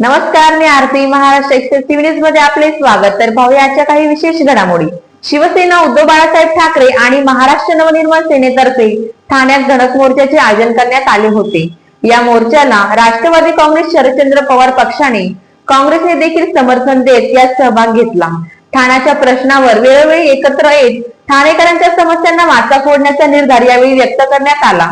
नमस्कार मी Aarti Maharashtra express TV न्यूजमध्ये आपले स्वागत. तर भाऊयाच्या काही विशेष घडामोडी. शिवसेना उद्धव बाळासाहेब ठाकरे आणि महाराष्ट्र नवनिर्माण सेनेतर्फे ठाण्यात गणक मोर्चाचे आयोजन करण्यात आले होते. या मोर्चाला राष्ट्रवादी काँग्रेस शरदचंद्र पवार पक्षाने काँग्रेसने देखील समर्थन देत यात सहभाग घेतला. ठाण्याच्या प्रश्नावर वेळोवेळी एकत्र येत ठाणेकरांच्या समस्यांना वाचा फोडण्याचा निर्धार यावेळी व्यक्त करण्यात आला.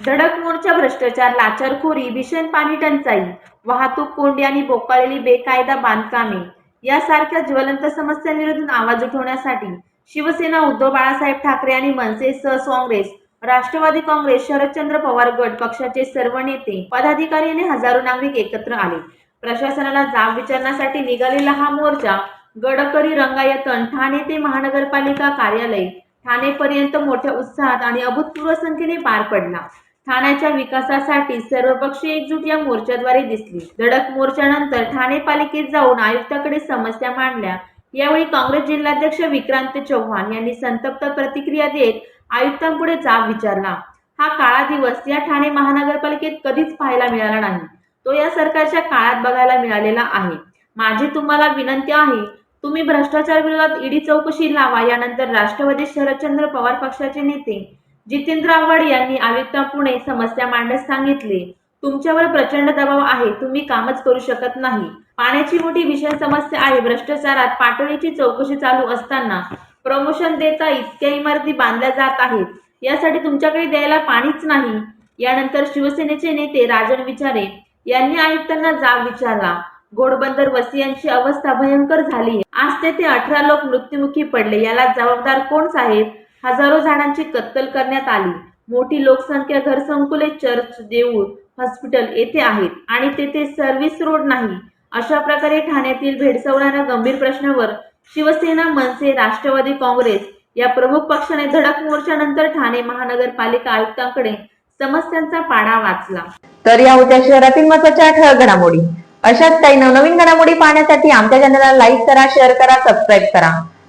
धडक मोर्चा भ्रष्टाचार लाचारखोरी भीषण पाणी टंचाई वाहतूक कोंडी आणि बोकाळलेली बेकायदा बांधकामे यासारख्या ज्वलंत समस्यांविरोधात आवाज उठवण्यासाठी शिवसेना उद्धव बाळासाहेब ठाकरे आणि मनसे सह काँग्रेस राष्ट्रवादी काँग्रेस शरदचंद्र पवार गट पक्षाचे सर्व नेते पदाधिकारी आणि हजारो नागरिक एकत्र आले. प्रशासनाला जाब विचारण्यासाठी निघालेला हा मोर्चा गडकरी रंगायतन ठाणे ते महानगरपालिका कार्यालय ठाणेपर्यंत मोठ्या उत्साहात आणि अभूतपूर्व संख्येने पार पडला. ठाण्याच्या विकासासाठी सर्वपक्षीय एकजूट या मोर्चाद्वारे दिसली. धडक मोर्चानंतर ठाणे पालिकेत जाऊन आयुक्ताकडे समस्या मांडल्या. यावेळी काँग्रेस जिल्हाध्यक्ष विक्रांत चव्हाण यांनी संतप्त प्रतिक्रिया देत आयुक्तांपुढे जाब विचारला. हा काळा दिवस या ठाणे महानगरपालिकेत कधीच पाहायला मिळाला नाही. तो या सरकारच्या काळात बघायला मिळालेला आहे. माझी तुम्हाला विनंती आहे तुम्ही भ्रष्टाचार विरोधात ईडी चौकशी लावा. यानंतर राष्ट्रवादी शरदचंद्र पवार पक्षाचे नेते जितेंद्र आव्हाड यांनी आयुक्तांपुढे समस्या मांडण्यास सांगितले तुमच्यावर प्रचंड दबाव आहे तुम्ही कामच करू शकत नाही. पाण्याची मोठी विषय समस्या आहे भ्रष्टाचारात पाटणीची चौकशी चालू असताना प्रमोशन देता इतक्या इमारती बांधल्या जात आहेत. यासाठी तुमच्याकडे द्यायला पाणीच नाही. यानंतर शिवसेनेचे नेते राजन विचारे यांनी आयुक्तांना जाब विचारला. घोडबंदर वसियांची अवस्था भयंकर झाली आज तेथे अठरा लोक मृत्युमुखी पडले. याला जबाबदार कोण साहेब? हजारो झाडांची कत्तल करण्यात आली. मोठी लोकसंख्या घरसंकुले चर्च देऊळ हॉस्पिटल येथे आहेत आणि तेथे सर्व्हिस रोड नाही. अशा प्रकारे ठाण्यातील भेडसावणाऱ्या गंभीर प्रश्नावर शिवसेना मनसे राष्ट्रवादी काँग्रेस या प्रमुख पक्षाने धडक मोर्चानंतर ठाणे महानगरपालिका आयुक्तांकडे समस्यांचा पाडा वाचला. तर या होत्या शहरातील महत्त्वाच्या ठळक घडामोडी. अशाच काही नवनवीन घडामोडी पाहण्यासाठी आमच्या चॅनलला लाईक करा शेअर करा सबस्क्राईब करा.